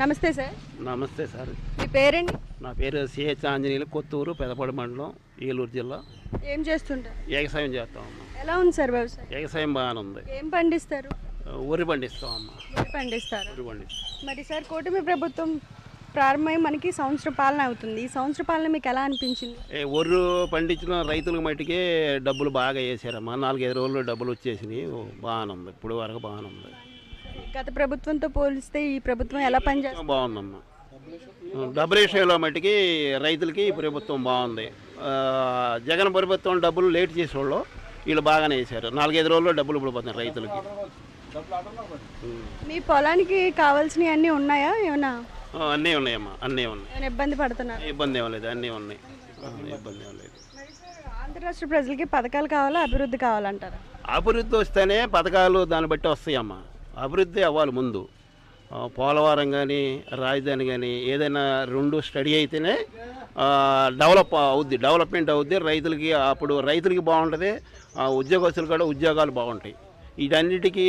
నమస్తే సార్. నమస్తే సార్. మీ పేరండి? నా పేరు సిహెచ్ ఆంజనేయులు కొత్తూరు పెదపడి మండలం ఏలూరు జిల్లా. ఏం చేస్తుంటారు? వ్యవసాయం చేస్తామమ్మా ఎలా ఉంది సార్ వ్యవసాయం? వ్యవసాయం బాగానే ఉంది. ఏం పండిస్తారు? వరి పండిస్తామమ్మా వరి పండిస్తారు? వరి పండిస్తాం. మరి సార్ కూటమి ప్రభుత్వం ప్రారంభమై మనకి సంవత్సర పాలన అవుతుంది. ఈ సంవత్సర పాలన మీకు ఎలా అనిపించింది? ఒర్రు పండించిన రైతులకు మట్టికే డబ్బులు బాగా వేసారమ్మా. నాలుగైదు రోజులు డబ్బులు వచ్చేసినాయి. బాగానే ఉంది. ఇప్పుడు వరకు బాగానే ఉంది. గత ప్రభుత్వంతో పోలిస్తే ఈ ప్రభుత్వం ఎలా పనిచేస్తుంది? బాగుందమ్మా డబ్బుల విషయంలో మట్టికి రైతులకి ఈ ప్రభుత్వం బాగుంది. జగన్ ప్రభుత్వం డబ్బులు లేట్ చేసేవాళ్ళు వీళ్ళు బాగానే వేశారు నాలుగైదు రోజుల్లో డబ్బులు ఇప్పుడు పోతున్నాయి రైతులకి. మీ పొలానికి కావాల్సినవి అన్నీ ఉన్నాయా? ఏమైనా ఆ, అన్నీ ఉన్నాయమ్మా అన్నీ ఉన్నాయి. ఇబ్బంది పడుతున్నారు? ఇబ్బంది ఏం లేదు అన్నీ ఉన్నాయి. ఇబ్బంది ఏం లేదు. ఆంధ్ర రాష్ట్ర ప్రజలకి పథకాలు కావాలా అభివృద్ధి కావాలంటారా? అభివృద్ధి వస్తేనే పథకాలు దాన్ని బట్టి వస్తాయమ్మా. అభివృద్ధి అవ్వాలి ముందు. పోలవరం కానీ రాజధాని కానీ ఏదైనా రెండు స్టడీ అయితేనే డెవలప్ అవుద్ది డెవలప్మెంట్ అవుద్ది. రైతులకి అప్పుడు రైతులకి బాగుంటుంది ఆ, ఉద్యోగస్తులు కూడా ఉద్యోగాలు బాగుంటాయి. వీటన్నిటికీ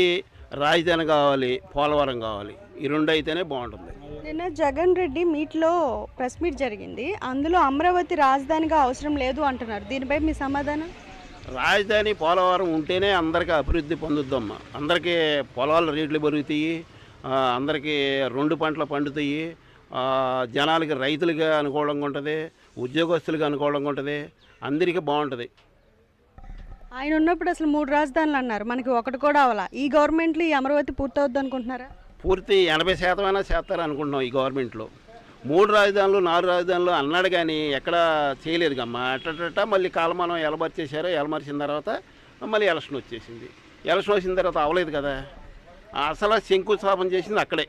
రాజధాని కావాలి పోలవరం కావాలి. ఈ రెండు అయితేనే బాగుంటుంది. నిన్న జగన్ రెడ్డి మీట్లో ప్రెస్ మీట్ జరిగింది. అందులో అమరావతి రాజధానిగా అవసరం లేదు అంటున్నారు. దీనిపై మీ సమాధానం? రాజధాని పోలవరం ఉంటేనే అందరికీ అభివృద్ధి పొందుద్దమ్మా. అందరికీ పొలాల రేట్లు పెరుగుతాయి అందరికీ రెండు పంటలు పండుతాయి జనాలకి రైతులకి అనుకూలంగా ఉంటుంది ఉద్యోగస్తులకి అనుకూలంగా ఉంటుంది అందరికీ బాగుంటుంది. ఆయన ఉన్నప్పుడు అసలు మూడు రాజధానులు అన్నారు. మనకి ఒకటి కూడా అవ్వాలా. ఈ గవర్నమెంట్లో ఈ అమరావతి పూర్తవుద్ది అనుకుంటున్నారా? పూర్తి ఎనభై శాతం అయినా చేస్తారు అనుకుంటున్నాం ఈ గవర్నమెంట్లో. మూడు రాజధానులు నాలుగు రాజధానులు అన్నాడు కానీ ఎక్కడ చేయలేదు కమ్మా. అట్టట మళ్ళీ కాలమానం ఎలమర్చేశారు ఎలమర్చిన తర్వాత మళ్ళీ ఎలక్షన్ వచ్చేసింది. ఎలక్షన్ వచ్చిన తర్వాత అవ్వలేదు కదా. అసలు శంకుస్థాపన చేసింది అక్కడే.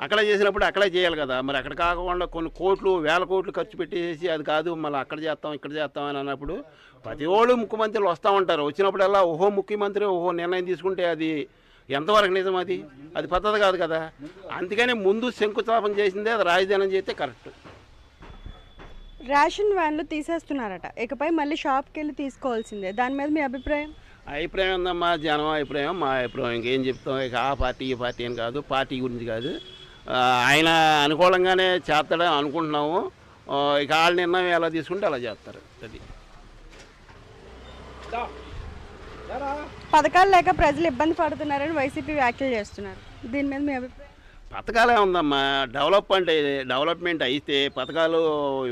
అక్కడే చేసినప్పుడు అక్కడే చేయాలి కదా. మరి అక్కడ కాకుండా కొన్ని కోట్లు వేల కోట్లు ఖర్చు పెట్టేసి అది కాదు మళ్ళీ అక్కడ చేస్తాం ఇక్కడ చేస్తాం అని అన్నప్పుడు ప్రతి ఓళ్ళు ముఖ్యమంత్రులు వస్తూ ఉంటారు. వచ్చినప్పుడల్లా ఓహో ముఖ్యమంత్రి ఓహో నిర్ణయం తీసుకుంటే అది ఎంతవరకు నిజం అది? అది పద్ధతి కాదు కదా. అందుకని ముందు శంకుస్థాపన చేసిందే అది రాజధాని చేస్తే కరెక్ట్. రేషన్ వ్యాన్లు తీసేస్తున్నారట. ఇకపై మళ్ళీ షాప్కి వెళ్ళి తీసుకోవాల్సిందే. దాని మీద మీ అభిప్రాయం? అభిప్రాయం ఉందమ్మా జనం అభిప్రాయం మా అభిప్రాయం. ఇంకేం చెప్తాం? ఇక ఆ పార్టీ ఈ పార్టీ అని కాదు పార్టీ గురించి కాదు. ఆయన అనుకూలంగానే చేస్తాడని అనుకుంటున్నాము. ఇక వాళ్ళ నిర్ణయం ఎలా తీసుకుంటే అలా చేస్తారు. అది. పథకాలు లేక ప్రజలు ఇబ్బంది పడుతున్నారని వైసీపీ వ్యాఖ్యలు చేస్తున్నారు. దీని మీద మీ అభిప్రాయం? పథకాలే ఉందమ్మా డెవలప్మెంట్ డెవలప్మెంట్ అయితే పథకాలు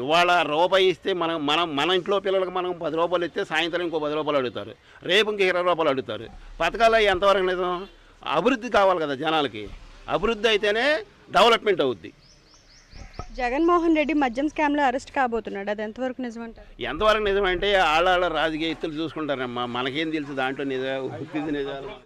ఇవాళ రూపాయి ఇస్తే మనం మనం మన ఇంట్లో పిల్లలకు మనం పది రూపాయలు ఇస్తే సాయంత్రం ఇంకో పది రూపాయలు అడుగుతారు. రేపు ఇంక ఇరవై రూపాయలు అడుగుతారు. పథకాలు ఎంతవరకు నిజం? అభివృద్ధి కావాలి కదా జనాలకి. అభివృద్ధి అయితేనే డెవలప్మెంట్ అవుద్ది. జగన్మోహన్ రెడ్డి మద్యం స్కామ్లో అరెస్ట్ కాబోతున్నాడు. అది ఎంతవరకు నిజమంటారు? ఎంతవరకు నిజమంటే ఆళ్ళ రాజకీయ ఎత్తులు చూసుకుంటారమ్మా. మనకేం తెలుసు దాంట్లో నిజ నిజాలు?